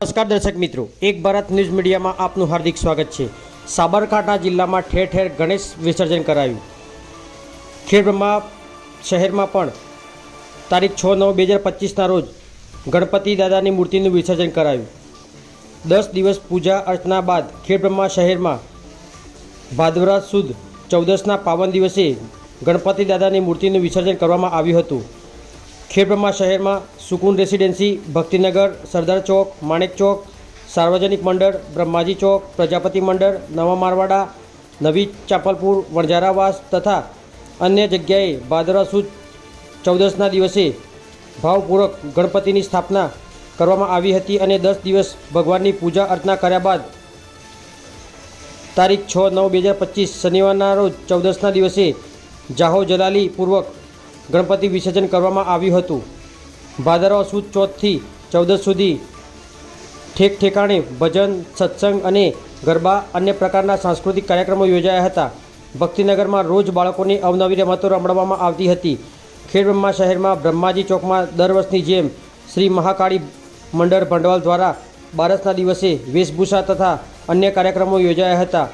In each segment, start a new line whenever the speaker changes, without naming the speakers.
નમસ્કાર દર્શક મિત્રો, એક ભારત ન્યૂઝ મીડિયામાં આપનું હાર્દિક સ્વાગત છે. સાબરકાંઠા જિલ્લામાં ઠેર ઠેર ગણેશ વિસર્જન કરાયું. ખેડમાં, શહેરમાં પણ તારીખ છ નવ બે હજાર પચીસના રોજ ગણપતિ દાદાની મૂર્તિનું વિસર્જન કરાયું. દસ દિવસ પૂજા અર્ચના બાદ ખેડબ્રહ્મા શહેરમાં ભાદવરા સુદ ચૌદસના પાવન દિવસે ગણપતિ દાદાની મૂર્તિનું વિસર્જન કરવામાં આવ્યું હતું. ખેડબ્રહ્મા શહેરમાં સુકુન રેસિડેન્સી, ભક્તિનગર, સરદાર ચોક, માણેક ચોક, સાર્વજનિક મંડળ, બ્રહ્માજી ચોક, પ્રજાપતિ મંડળ, નવા મારવાડા, નવી ચાપલપુર વણઝારાવાસ તથા અન્ય જગ્યાએ ભાદરા સુદ ચૌદસના દિવસે ભાવપૂર્વક ગણપતિની સ્થાપના કરવામાં આવી હતી અને દસ દિવસ ભગવાનની પૂજા અર્ચના કર્યા બાદ તારીખ છ નવ બે હજાર પચીસ શનિવારના રોજ ચૌદસના દિવસે જાહો જલાલી પૂર્વક ગણપતિ વિસર્જન કરવામાં આવ્યું હતું. ભાદરવા સુદ ચોથથી ચૌદસ સુધી ઠેક ઠેકાણે ભજન, સત્સંગ અને ગરબા અન્ય પ્રકારના સાંસ્કૃતિક કાર્યક્રમો યોજાયા હતા. ભક્તિનગરમાં રોજ બાળકોની અવનવી રમતો રમાડવામાં આવતી હતી. ખેડબ્રહ્મા શહેરમાં બ્રહ્માજી ચોકમાં દર વર્ષની જેમ શ્રી મહાકાળી મંડળ ભંડવાલ દ્વારા બારસના દિવસે વેશભૂષા તથા અન્ય કાર્યક્રમો યોજાયા હતા.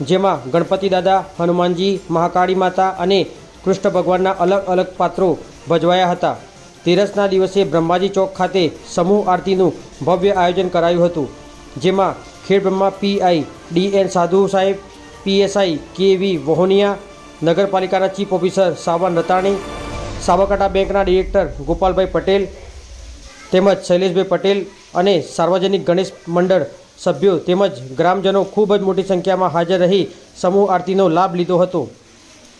જેમાં ગણપતિ દાદા, હનુમાનજી, મહાકાળી માતા અને કૃષ્ણ ભગવાનના અલગ અલગ પાત્રો ભજવાયા હતા. તેરસના દિવસે બ્રહ્માજી ચોક ખાતે સમૂહ આરતીનું ભવ્ય આયોજન કરાયું હતું, જેમાં ખેડબ્રહ્મા પીઆઈ ડી એન સાધુ સાહેબ પીએસઆઈ કે વી વહોનિયા નગરપાલિકાના ચીફ ઓફિસર સાવન રતાણી સાબરકાંઠા બેંકના ડિરેક્ટર ગોપાલભાઈ પટેલ, તેમજ શૈલેષભાઈ પટેલ અને સાર્વજનિક ગણેશ મંડળ સભ્યો તેમજ ગ્રામજનો ખૂબ જ મોટી સંખ્યામાં હાજર રહી સમૂહ આરતીનો લાભ લીધો હતો.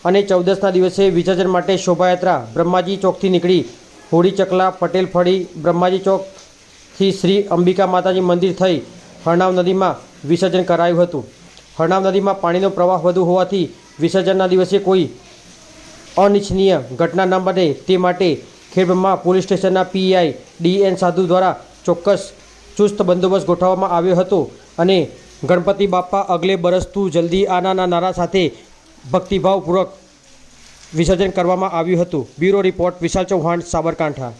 અને ચૌદસના દિવસે વિસર્જન માટે શોભાયાત્રા બ્રહ્માજી ચોકથી નીકળી. હોળી ચકલા, પટેલ ફળી, બ્રહ્માજી ચોકથી શ્રી અંબિકા માતાજી મંદિર થઈ હરણાવ નદીમાં વિસર્જન કરાયું હતું. હરણાવ નદીમાં પાણીનો પ્રવાહ વધુ હોવાથી વિસર્જનના દિવસે કોઈ અનિચ્છનીય ઘટના ન બને તે માટે ખેડબ્રહ્મા પોલીસ સ્ટેશનના પીઆઈ ડી એન સાધુ દ્વારા ચોક્કસ ચુસ્ત બંદોબસ્ત ગોઠવવામાં આવ્યો હતો અને ગણપતિ બાપ્પા અગલે બરસ જલ્દી આનાના નારા સાથે ભક્તિભાવપૂર્વક વિસર્જન કરવામાં આવ્યું હતું. Bureau report Vishal Chauhan Sabarkantha.